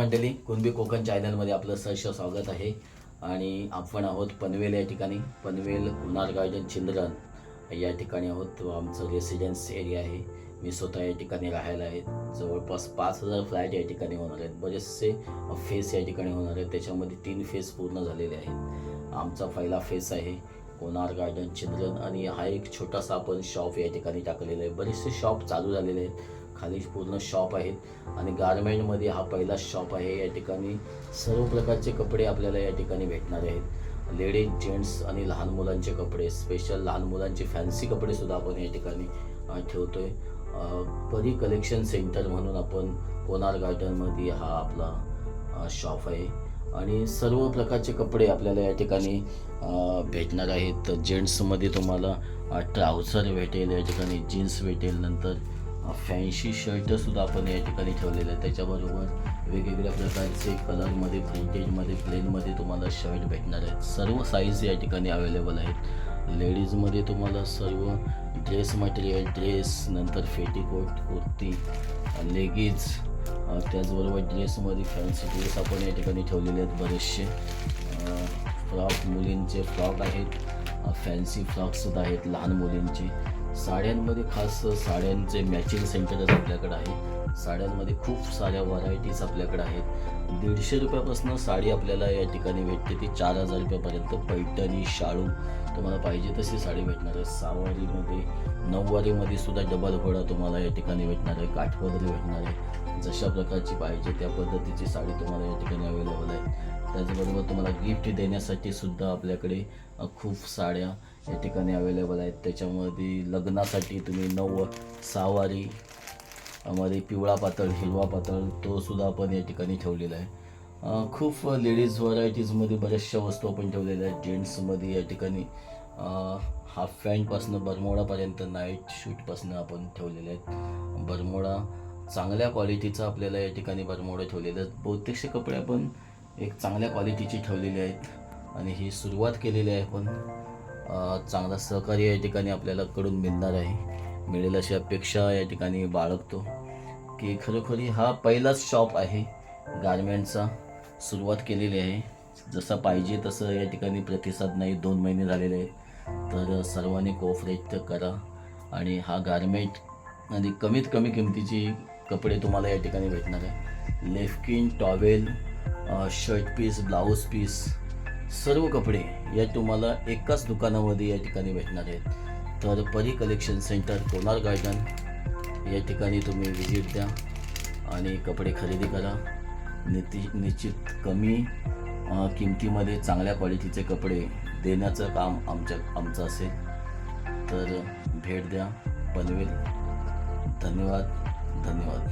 मंडळी कुणबी कोकण चॅनलमध्ये आपलं सहर्ष स्वागत आहे. आणि आपण आहोत पनवेल या ठिकाणी. पनवेल कुणार गार्डन चिल्ड्रन या ठिकाणी आहोत. आमचं रेसिडेन्स एरिया आहे. मी स्वतः या ठिकाणी राहायला आहे. जवळपास पाच हजार फ्लॅट या ठिकाणी होणार आहेत. बरेचसे फेस या ठिकाणी होणार आहेत. त्याच्यामध्ये तीन फेस पूर्ण झालेले आहेत. आमचा पहिला फेस आहे कोणार गार्डन चिल्ड्रन आणि हा एक छोटासा आपण शॉप या ठिकाणी टाकलेला आहे. बरेचसे शॉप चालू झालेले आहेत. खाली पूर्ण शॉप आहेत. आणि गारमेंटमध्ये हा पहिला शॉप आहे. या ठिकाणी सर्व प्रकारचे कपडे आपल्याला या ठिकाणी भेटणार आहेत. लेडीज जेंट्स आणि लहान मुलांचे कपडे स्पेशल लहान मुलांचे फॅन्सी कपडेसुद्धा आपण या ठिकाणी ठेवतो आहे परी कलेक्शन सेंटर म्हणून आपण कोणार गार्डनमध्ये हा आपला शॉप आहे. आणि सर्व प्रकारचे कपडे आपल्याला या ठिकाणी भेटणार आहेत. जेंट्समध्ये तुम्हाला ट्राउझर भेटेल या ठिकाणी जीन्स भेटेल नंतर फॅन्सी शर्टसुद्धा आपण या ठिकाणी ठेवलेले आहे त्याच्याबरोबर वेगवेगळ्या प्रकारचे कलरमध्ये प्रिंटेजमध्ये प्लेनमध्ये तुम्हाला शर्ट भेटणार आहेत. सर्व साईज या ठिकाणी अवेलेबल आहेत. लेडीजमध्ये तुम्हाला सर्व ड्रेस मटेरियल ड्रेस नंतर फेटीकोट कुर्ती लेगीज त्याचबरोबर ड्रेसमध्ये फॅन्सी ड्रेस आपण या ठिकाणी ठेवलेले आहेत बरेचसे. फ्रॉक मुलींचे फ्रॉक आहेत. फॅन्सी फ्रॉकसुद्धा आहेत लहान मुलींचे. साड्यांमध्ये खास साड्यांचे मॅचिंग सेंटरच आपल्याकडे आहे साड्यांमध्ये खूप साऱ्या व्हरायटीज आपल्याकडे आहेत. दीडशे रुपयापासून साडी आपल्याला या ठिकाणी भेटते. ती चार हजार रुपयापर्यंत पैठणी शाळू तुम्हाला पाहिजे तशी साडी भेटणार आहे. सहावारीमध्ये नऊवारीमध्ये सुद्धा डबल घोडा तुम्हाला या ठिकाणी भेटणार आहे. काठपदरी भेटणार आहे. जशा प्रकारची पाहिजे त्या पद्धतीची साडी तुम्हाला या ठिकाणी अवेलेबल आहे. त्याचबरोबर तुम्हाला गिफ्ट देण्यासाठी सुद्धा आपल्याकडे खूप साड्या या ठिकाणी अवेलेबल आहेत. त्याच्यामध्ये लग्नासाठी तुम्ही नऊ सहावारी मध्ये पिवळा पातळ हिरवा पातळ तो सुद्धा आपण या ठिकाणी ठेवलेला आहे. खूप लेडीज व्हरायटीजमध्ये बऱ्याचशा वस्तू आपण ठेवलेल्या आहेत. जेंट्समध्ये या ठिकाणी हाफ पॅन्टपासनं बरमोडापर्यंत नाईट शूटपासनं आपण ठेवलेले आहेत. बरमोडा चांगल्या क्वालिटीचा आपल्याला या ठिकाणी बरमोडा ठेवलेले आहेत. बहुतेकशे कपडे आपण एक चांगल्या क्वालिटीचे ठेवलेले आहेत. आणि ही सुरुवात केलेली आहे आपण. चांगला सहकार्य या ठिकाणी आपल्याला कडून मिळणार आहे. मिळेल अशी अपेक्षा या ठिकाणी बाळगतो. की खरोखरी हा पहिलाच शॉप आहे. गारमेंटचा सुरुवात केलेली आहे. जसं पाहिजे तसं या ठिकाणी प्रतिसाद नाही दोन महिने झालेले आहेत. तर सर्वांनी कोऑपरेट करा आणि हा गारमेंट आणि कमीत कमी किमतीची कपडे तुम्हाला या ठिकाणी भेटणार आहे. लेफ्किन towel shirt piece blouse piece सर्व कपडे या तुम्हाला एकाच दुकानामध्ये या ठिकाणी भेटणार आहेत. तर परी कलेक्शन सेंटर कोणार गार्डन या ठिकाणी तुम्ही व्हिजिट द्या आणि कपडे खरेदी करा. निती निश्चित कमी किमतीमध्ये चांगल्या क्वालिटीचे कपडे देण्याचं काम आमच्या आमचं असेल. तर भेट द्या. पनवेल. धन्यवाद. धन्यवाद.